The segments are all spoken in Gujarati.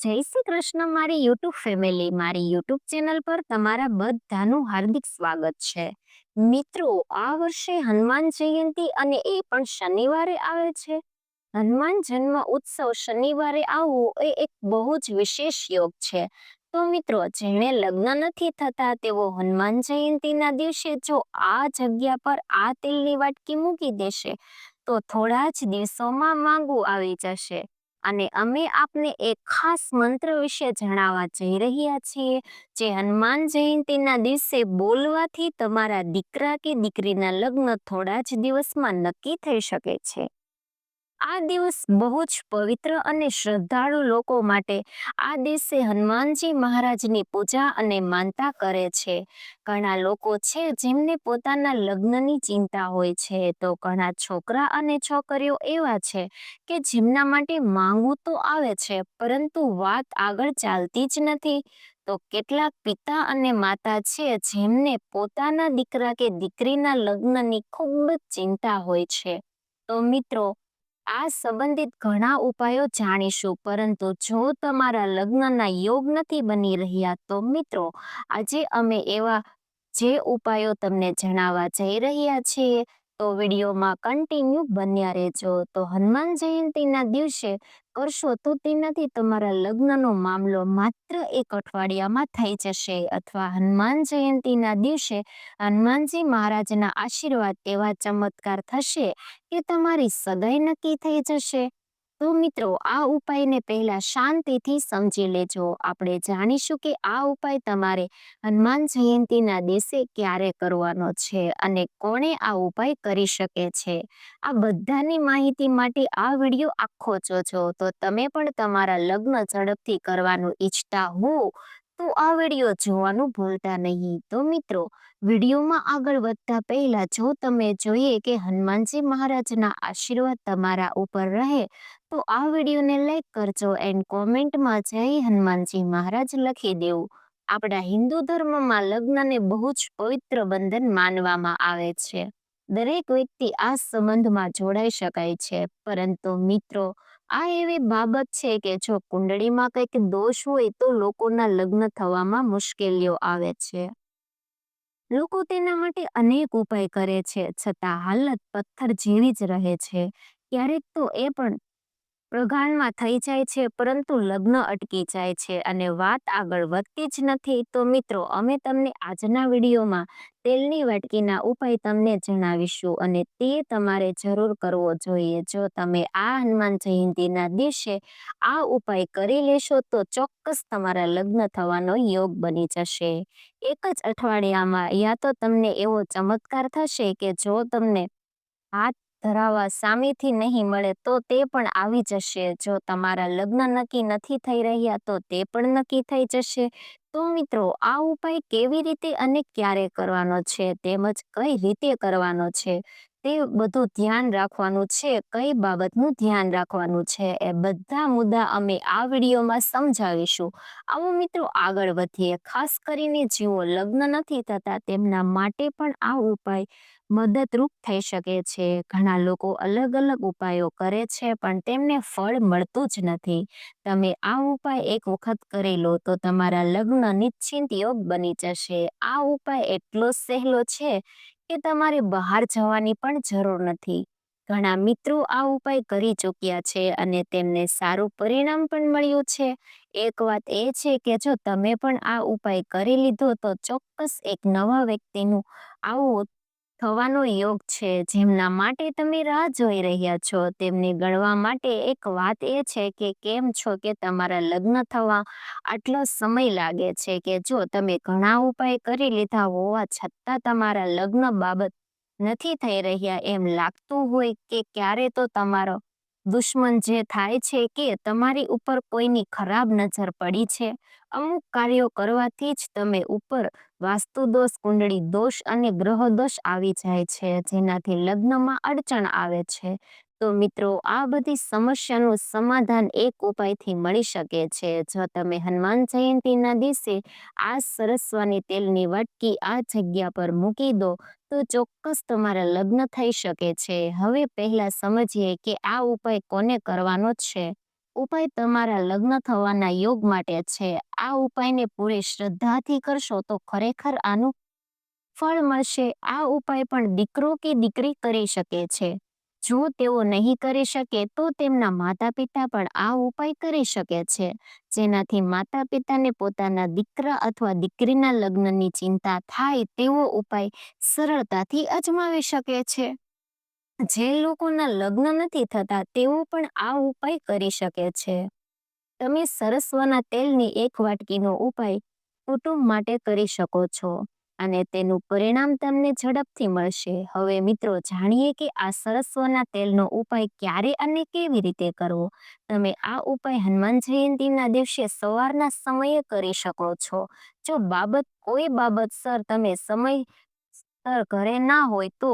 જય શ્રી કૃષ્ણ, મારી યુટ્યુબ ફેમિલી, મારી યુટ્યુબ ચેનલ પર તમારા બધાનું હાર્દિક સ્વાગત છે. મિત્રો, આ વર્ષે હનુમાન જયંતિ અને એ પણ શનિવારે આવે છે. હનુમાન જન્મ ઉત્સવ શનિવારે આવવું એ એક બહુ જ વિશેષ યોગ છે. તો મિત્રો, જેણે લગ્ન નથી થતા, તેઓ હનુમાન જયંતિના દિવસે જો આ જગ્યા પર આ તેલની વાટકી મૂકી દેશે, તો થોડા જ દિવસોમાં માંગુ આવી જશે. અને અમે આપને એક ખાસ મંત્ર વિશે જણાવવા જઈ રહ્યા છીએ. જે હનુમાન જયંતિના દિવસે બોલવાથી તમારા દીકરા કે દીકરીના લગ્ન થોડા જ દિવસમાં નક્કી થઈ શકે છે. આ દિવસ બહુ જ પવિત્ર અને શ્રદ્ધાળુ લોકો માટે આ દિવસે હનુમાનજી મહારાજની પૂજા અને માનતા કરે છે. ઘણા લોકો છે જેમને પોતાના લગ્નની ચિંતા હોય છે, તો ઘણા છોકરા અને છોકરીઓ એવા છે કે જેમના માટે માંગવું તો આવે છે, પરંતુ વાત આગળ ચાલતી જ નથી. તો કેટલાક પિતા અને માતા છે જેમને પોતાના દીકરા કે દીકરીના લગ્નની ખૂબ જ ચિંતા હોય છે. તો મિત્રો આ સંબંધિત ઘણા ઉપાયો જાણીશું. પરંતુ જો તમારા લગ્નના યોગ નથી બની રહ્યા, તો મિત્રો, આજે અમે એવા જે ઉપાયો તમને જણાવવા જઈ રહ્યા છીએ તો વિડીયોમાં કન્ટિન્યુ બન્યા રહેજો. તો હનુમાન જયંતિના દિવસે કરશો તો તેનાથી તમારા લગ્નનો મામલો માત્ર એક અઠવાડિયામાં થઈ જશે. અથવા હનુમાન જયંતિના દિવસે હનુમાનજી મહારાજના આશીર્વાદ એવા ચમત્કાર થશે કે તમારી સગાઈ નક્કી થઈ જશે. તો મિત્રો, આ ઉપાયને પહેલા શાંતિથી સમજી લેજો. આપણે જાણીશું કે આ ઉપાય તમારે હનુમાન જયંતિના દિવસે ક્યારે કરવાનો છે અને કોણે આ ઉપાય કરી શકે છે. આ બધાની માહિતી માટે આ વીડિયો આખો જોજો. તો તમે પણ તમારા લગ્ન ઝડપથી કરવાનું ઈચ્છતા હો તો આ વીડિયો જોવાનું ભૂલતા નહીં. તો મિત્રો, વિડીયોમાં આગળ વધતા પહેલા જો તમે જોઈએ કે હનુમાનજી મહારાજના આશીર્વાદ તમારા ઉપર રહે, તો આ વિડીયોને લાઈક કરજો એન્ડ કોમેન્ટમાં જય હનુમાનજી મહારાજ લખી દેવું. આપણા હિન્દુ ધર્મમાં લગ્નને બહુ જ પવિત્ર બંધન માનવામાં આવે છે. દરેક વ્યક્તિ આ સંબંધમાં જોડાઈ શકાય છે. પરંતુ મિત્રો આ એવી બાબત છે કે જો કુંડળીમાં કંઈક દોષ હોય તો લોકોના લગ્ન થવામાં મુશ્કેલીઓ આવે છે. લોકો તેના માટે અનેક ઉપાય કરે છે, છતાં હાલત પથ્થર જેવી જ રહે છે. ક્યારેક તો એ પણ પ્રગાળમાં થઈ જાય છે, પરંતુ લગ્ન અટકી જાય છે અને વાત આગળ વધતી જ નથી. તો મિત્રો, અમે તમને આજના વિડીયોમાં તેલની વાટકીના ઉપાય તમને જણાવીશું અને તે તમારે જરૂર કરવો જોઈએ. જો તમે આ હનુમાન જયંતિના દિવસે આ ઉપાય કરી લેશો, તો ચોક્કસ તમારા લગ્ન થવાનો યોગ બની જશે. એક જ અઠવાડિયામાં, યા તો તમને એવો ચમત્કાર થશે કે જો તમને હાથ ધરાવવા સામેથી નહીં મળે, તો તે પણ આવી જશે. જો તમારા લગ્ન નક્કી નથી થઈ રહ્યા, તો તે પણ નક્કી થઈ જશે. તો મિત્રો, આ ઉપાય કેવી રીતે અને ક્યારે કરવાનો છે? તેમજ કઈ રીતે કરવાનો છે? તે બધું ધ્યાન રાખવાનું છે, કઈ બાબતનું ધ્યાન રાખવાનું છે, એ બધા મુદ્દા અમે આ વિડીયોમાં સમજાવીશું. આવો મિત્રો આગળ વધીએ. ખાસ કરીને જેઓ લગ્ન નથી થતા તેમના માટે પણ આ ઉપાય મદદરૂપ થઈ શકે છે. ઘણા લોકો અલગ અલગ ઉપાયો કરે છે, પણ તેમને ફળ મળતું જ નથી. તમે આ ઉપાય એક વખત કરી લો તો તમારા લગ્ન નિશ્ચિંત યોગ બની જશે. આ ઉપાય એટલો સહેલો છે કે તમારે બહાર જવાની પણ જરૂર નથી. ઘણા મિત્રો આ ઉપાય કરી ચૂક્યા છે અને તેમને સારું પરિણામ પણ મળ્યું છે. એક વાત એ છે કે જો તમે પણ આ ઉપાય કરી લીધો તો ચોક્કસ એક નવા વ્યક્તિનું આવું થવાનો યોગ છે. જેમના માટે તમે રાહ જોઈ રહ્યા છો, તેમને ગણવા માટે એક વાત એ છે કે કેમ છો કે તમારા લગ્ન થવા આટલો સમય લાગે છે કે જો તમે ઘણા ઉપાય કરી લીધા હોવા છતાં તમારા લગ્ન બાબત નથી થઈ રહ્યા એમ લાગતું હોય કે ક્યારે તો તમારો દુશ્મન જે થાય છે કે તમારી ઉપર કોઈની ખરાબ નજર પડી છે, અમુક કાર્યો કરવાથી જ તમે ઉપર વાસ્તુ દોષ કુંડળી દોષ અને ગ્રહ દોષ આવી જાય છે, જેનાથી લગ્નમાં અડચણ આવે છે. તો મિત્રો, આ બધી સમસ્યાનું સમાધાન એક ઉપાયથી મળી શકે છે. જો તમે હનુમાન જયંતિના દિવસે આ સરસવાની તેલની વાટકી આ જગ્યા પર મૂકી દો, તો ચોક્કસ તમારા લગ્ન થઈ શકે છે. હવે પહેલા સમજીએ કે આ ઉપાય કોને કરવાનો છે. ઉપાય તમારા લગ્ન થવાના યોગ માટે છે. આ ઉપાયને પૂરી શ્રદ્ધાથી કરશો તો ખરેખર આનું ફળ મળશે. આ ઉપાય પણ દીકરો કે દીકરી કરી શકે છે. જો તેઓ નહીં કરી શકે, તો તેમના માતા પિતા પણ આ ઉપાય કરી શકે છે. જેનાથી માતા પિતાને પોતાના દીકરા અથવા દીકરીના લગ્નની ચિંતા થાય તેવો ઉપાય સરળતાથી અજમાવી શકે છે. જે લોકોના લગ્ન નથી થતા, તેઓ પણ આ ઉપાય કરી શકે છે. તમે સરસવાના તેલની એક વાટકીનો ઉપાય કુટુંબ માટે કરી શકો છો. અને તેનું પરિણામ તમને ઝડપથી મળશે. હવે મિત્રો, જાણીએ કે આ સરસવના તેલનો ઉપાય ક્યારે અને કેવી રીતે કરવો? તમે આ ઉપાય હનુમાન જયંતીના દિવસે સવારના સમયે કરી શકો છો. જો બાબત કોઈ બાબત સર તમે સમય ઘરે ના હોય તો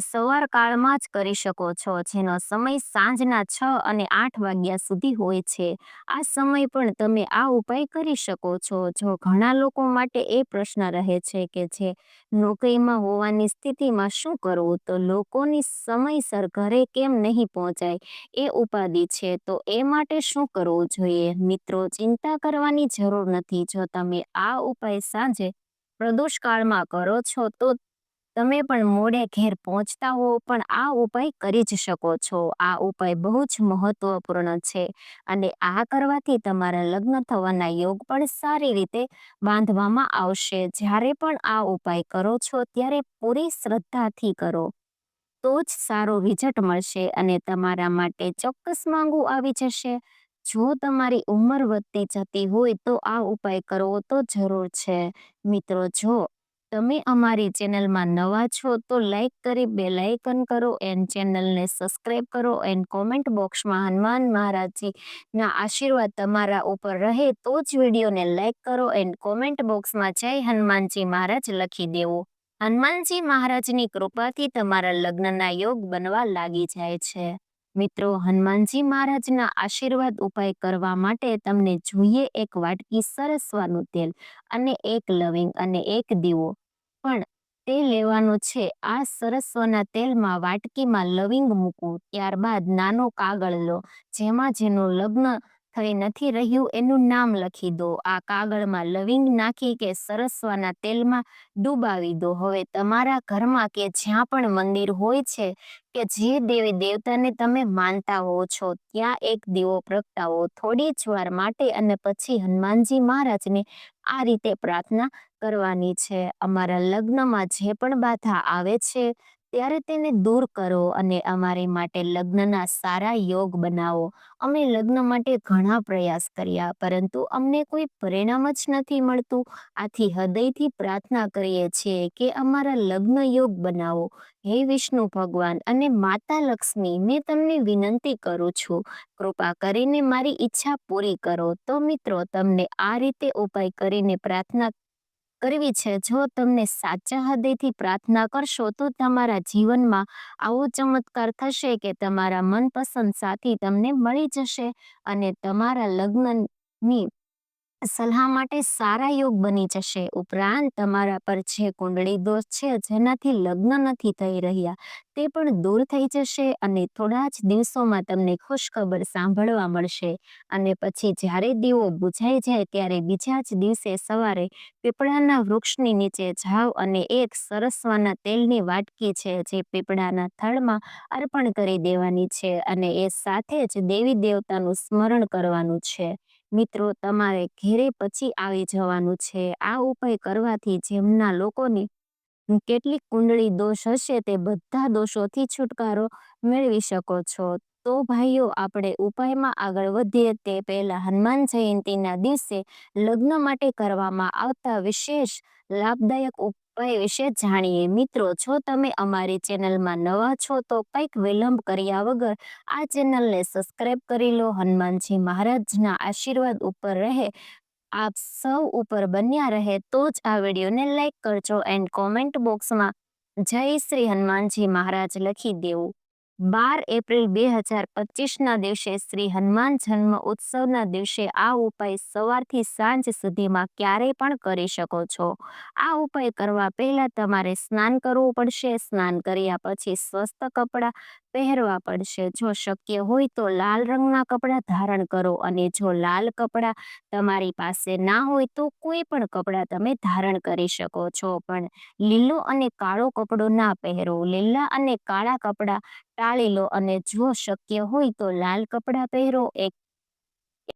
સવાર કાળમાં જ કરી શકો છો, જેનો સમય સાંજના છ અને આઠ વાગ્યા સુધી હોય છે. આ સમય પણ તમે આ ઉપાય કરી શકો છો, જો ઘણા લોકો માટે એ પ્રશ્ન રહે છે કે જે નોકરીમાં હોવાની સ્થિતિમાં શું કરવું? તો લોકોની સમયસર ઘરે કેમ નહીં પહોંચાય એ ઉપાધિ છે. તો એ માટે શું કરવું જોઈએ? મિત્રો, ચિંતા કરવાની જરૂર નથી. જો તમે આ ઉપાય સાંજે પ્રદોષકાળમાં કરો છો, તો તમે પણ મોડે ઘેર પહોંચતા હો, પણ આ ઉપાય કરી જ શકો છો. આ ઉપાય બહુ જ મહત્વપૂર્ણ છે અને આ કરવાથી તમારા લગ્ન થવાના યોગ પણ સારી રીતે બાંધવામાં આવશે. જ્યારે પણ આ ઉપાય કરો છો, ત્યારે પૂરી શ્રદ્ધાથી કરો. તો જ સારો રિઝલ્ટ મળશે અને તમારા માટે ચોક્કસ માંગુ આવી જશે. જો તમારી ઉંમર વધતી જતી હોય તો આ ઉપાય કરવો તો જરૂર છે. મિત્રો, જો તમે અમારી ચેનલમાં નવા છો તો લાઈક કરી બે લાઇકન કરો એન્ડ ચેનલને સબસ્ક્રાઈબ કરો એન્ડ કોમેન્ટ બોક્સમાં હનુમાન મહારાજજીના આશીર્વાદ તમારા ઉપર રહે તો જ વિડીયોને લાઈક કરો એન્ડ કોમેન્ટ બોક્સમાં જય હનુમાનજી મહારાજ લખી દેવો. હનુમાનજી મહારાજની કૃપાથી તમારા લગ્નના યોગ બનવા લાગી જાય છે. મિત્રો, હનુમાનજી મહારાજના આશીર્વાદ ઉપાય કરવા માટે તમને જોઈએ એક વાટકી સરસવાનું તેલ અને એક લવિંગ અને એક દીવો. પણ તે લેવાનું છે આ સરસ્વના તેલમાં વાટકીમાં લવિંગ મૂકો ત્યારબાદ નાનો કાગળ લો, જેમાં જેનું લગ્ન થઈ નથી રહ્યું એનું નામ લખી દો. આ કાગળમાં લવિંગ નાખી કે સરસવાના તેલમાં ડૂબાવી દો. હવે તમારા ઘરમાં કે જ્યાં પણ મંદિર હોય છે કે જે દેવી દેવતાને તમે માનતા હો છો, ત્યાં એક દીવો પ્રગટાવો. થોડી જ વાર માટે અને પછી હનુમાનજી મહારાજને આ રીતે પ્રાર્થના કરવાની છે. અમારા લગ્નમાં જે પણ બાધા આવે છે ત્યારે તેને દૂર કરો અને અમારે માટે લગ્નના સારા યોગ બનાવો. અમે લગ્ન માટે ઘણા પ્રયાસ કર્યા, પરંતુ અમને કોઈ પરિણામ જ નથી મળતું. આથી હૃદયથી પ્રાર્થના કરીએ છીએ કે અમારા લગ્ન યોગ બનાવો. હે વિષ્ણુ ભગવાન અને માતા લક્ષ્મી, મેં તમને વિનંતી કરું છું, કૃપા કરીને મારી ઈચ્છા પૂરી કરો. તો મિત્રો, તમને આ રીતે ઉપાય કરીને પ્રાર્થના કરવી છે. જો તમને સાચા હૃદયથી પ્રાર્થના કરશો, તો તમારા જીવનમાં આવો ચમત્કાર થશે કે તમારા મનપસંદ સાથી તમને મળી જશે અને તમારા લગ્નની સલાહ માટે સારા યોગ બની જશે. ઉપરાંત તમારા પર જે કુંડળી દોષ છે, જેનાથી લગ્ન નથી થઈ રહ્યા, તે પણ દૂર થઈ જશે અને થોડા જ દિવસોમાં તમને ખુશખબર સાંભળવા મળશે. અને પછી જ્યારે દીવો બુઝાઈ જાય, ત્યારે બીજા જ દિવસે સવારે પીપળાના વૃક્ષની નીચે જાઓ અને એક સરસવાના તેલની વાટકી છે, જે પીપળાના થળમાં અર્પણ કરી દેવાની છે અને એ સાથે જ દેવી દેવતાનું સ્મરણ કરવાનું છે. મિત્રો, તમારે ઘેરે પછી આવી જવાનું છે. આ ઉપાય કરવાથી જેમના લોકોની કેટલીક કુંડળી દોષ હશે, તે બધા દોષોથી છુટકારો મેળવી શકો છો. તો ભાઈઓ, આપણે ઉપાયમાં આગળ વધીએ તે પહેલા હનુમાન જયંતીના દિવસે લગ્ન માટે કરવામાં આવતા વિશેષ લાભદાયક ઉપાય વિશે જાણીએ. મિત્રો, જો તમે અમારી ચેનલમાં નવા છો, તો કંઈક વિલંબ કર્યા વગર આ ચેનલને સબસ્ક્રાઈબ કરી લો. હનુમાનજી મહારાજના આશીર્વાદ ઉપર રહે, આપ સૌ ઉપર બન્યા રહે, તો જ આ વિડીયોને લાઈક કરજો એન્ડ કોમેન્ટ બોક્સમાં જય શ્રી હનુમાનજી મહારાજ લખી દેવું. બાર એપ્રિલ બે હજાર પચીસના દિવસે શ્રી હનુમાન જન્મ ઉત્સવના દિવસે આ ઉપાય સવારથી સાંજ સુધીમાં ક્યારેય પણ કરી શકો છો. આ ઉપાય કરવા પહેલાં તમારે સ્નાન કરવું પડશે. સ્નાન કર્યા પછી સ્વસ્થ કપડાં પહેરવા પડશે. જો શક્ય હોય તો લાલ રંગના કપડાં ધારણ કરો અને જો લાલ કપડાં તમારી પાસે ના હોય તો કોઈ પણ કપડાં તમે ધારણ કરી શકો છો. પણ લીલો અને કાળો કપડો ના પહેરો. લીલા અને કાળા કપડાં ટાળી લો અને જો શક્ય હોય તો લાલ કપડાં પહેરો. એક